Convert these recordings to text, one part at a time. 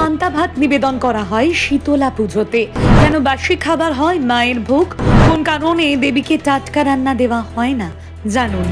পান্তা ভাত নিবেদন করা হয় শীতলা পুজোতে। কেন বাসি খাবার হয় মায়ের ভোগ। কোন কারণে দেবীকে টাটকা রান্না দেওয়া হয় না, জানুন।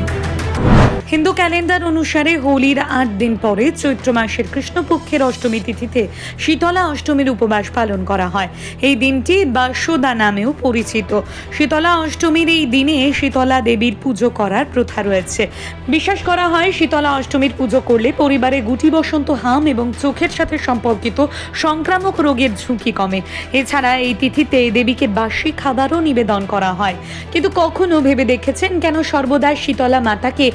হিন্দু ক্যালেন্ডার অনুসারে হোলির আট দিন পরে চৈত্র মাসের কৃষ্ণপক্ষের অষ্টমী তিথিতে শীতলা অষ্টমীর উপবাস পালন করা হয়। এই দিনটি বাসুদা নামেও পরিচিত। শীতলা অষ্টমীর এই দিনে শীতলা দেবীর পুজো করার প্রথা রয়েছে। বিশ্বাস করা হয়, শীতলা অষ্টমীর পুজো করলে পরিবারে গুটি বসন্ত হাম এবং চোখের সাথে সম্পর্কিত সংক্রামক রোগের ঝুঁকি কমে। এছাড়া এই তিথিতে দেবীকে বাসি খাবারও নিবেদন করা হয়। কিন্তু কখনো ভেবে দেখেছেন কেন সর্বদা শীতলা মাতাকে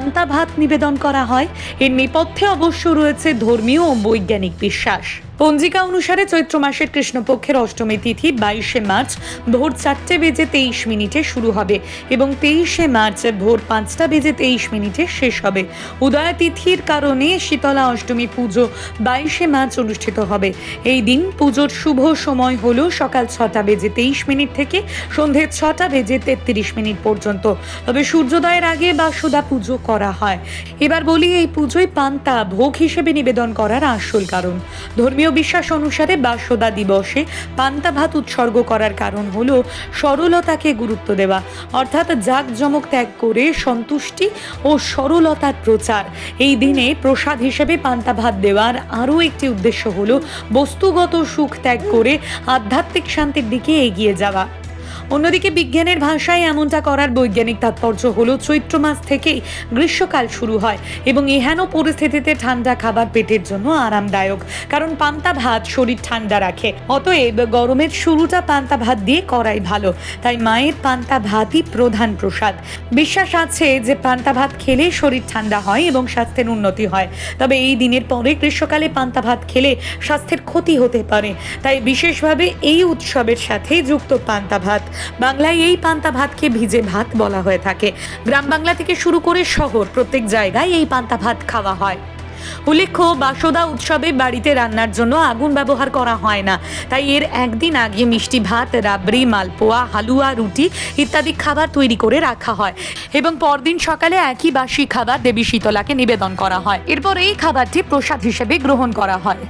পান্তা ভাত নিবেদন করা হয়। এর নেপথ্যে অবশ্য রয়েছে ধর্মীয় ও বৈজ্ঞানিক বিশ্বাস। পঞ্জিকা অনুসারে চৈত্র মাসের কৃষ্ণপক্ষের অষ্টমী তিথি বাইশে মার্চ ভোর চারটে বেজে তেইশ মিনিটে শুরু হবে এবং তেইশে মার্চ ভোর পাঁচটা বেজে তেইশ মিনিটে শেষ হবে। উদয়া তিথির কারণে শীতলা অষ্টমী পুজো বাইশে মার্চ অনুষ্ঠিত হবে। এই দিন পুজোর শুভ সময় হলো সকাল ছটা বেজে তেইশ মিনিট থেকে সন্ধে ছটা বেজে তেত্রিশ মিনিট পর্যন্ত। তবে সূর্যোদয়ের আগে বা সুদা পুজো করা হয়। এবার বলি এই পুজোয় পান্তা ভোগ হিসেবে নিবেদন করার আসল কারণ। ধর্মীয় বিশ্বাস অনুসারে বাসুদা দিবসে পান্তা ভাত উৎসর্গ করার কারণ হল সরলতাকে গুরুত্ব দেওয়া। অর্থাৎ জাঁকজমক ত্যাগ করে সন্তুষ্টি ও সরলতার প্রচার। এই দিনে প্রসাদ হিসেবে পান্তা ভাত দেওয়ার আরও একটি উদ্দেশ্য হল বস্তুগত সুখ ত্যাগ করে আধ্যাত্মিক শান্তির দিকে এগিয়ে যাওয়া। অন্যদিকে বিজ্ঞানের ভাষায় এমনটা করার বৈজ্ঞানিক তাৎপর্য হলো, চৈত্র মাস থেকেই গ্রীষ্মকাল শুরু হয় এবং এহেন পরিস্থিতিতে ঠান্ডা খাবার পেটের জন্য আরামদায়ক, কারণ পান্তা ভাত শরীর ঠান্ডা রাখে। অতএব গরমের শুরুটা পান্তা ভাত দিয়ে করাই ভালো, তাই মায়ের পান্তা ভাতই প্রধান প্রসাদ। বিশ্বাস আছে যে পান্তা ভাত খেলে শরীর ঠান্ডা হয় এবং স্বাস্থ্যের উন্নতি হয়, তবে এই দিনের পরে গ্রীষ্মকালে পান্তা ভাত খেলে স্বাস্থ্যের ক্ষতি হতে পারে, তাই বিশেষভাবে এই উৎসবের সাথে যুক্ত পান্তা ভাত। বাংলায় এই পান্তা ভাতকে ভিজে ভাত বলা হয়ে থাকে। গ্রাম বাংলা থেকে শুরু করে শহর, প্রত্যেক জায়গায় এই পান্তা ভাত খাওয়া হয়। উল্লেখ্য, বাসোদা উৎসবে বাড়িতে রান্নার জন্য আগুন ব্যবহার করা হয় না। তাই এর একদিন আগে মিষ্টি ভাত, রাবড়ি, মালপোয়া, হালুয়া, রুটি ইত্যাদি খাবার তৈরি করে রাখা হয় এবং পরদিন সকালে একই বাসি খাবার দেবী শীতলাকে নিবেদন করা হয়। এরপর এই খাবারটি প্রসাদ হিসেবে গ্রহণ করা হয়।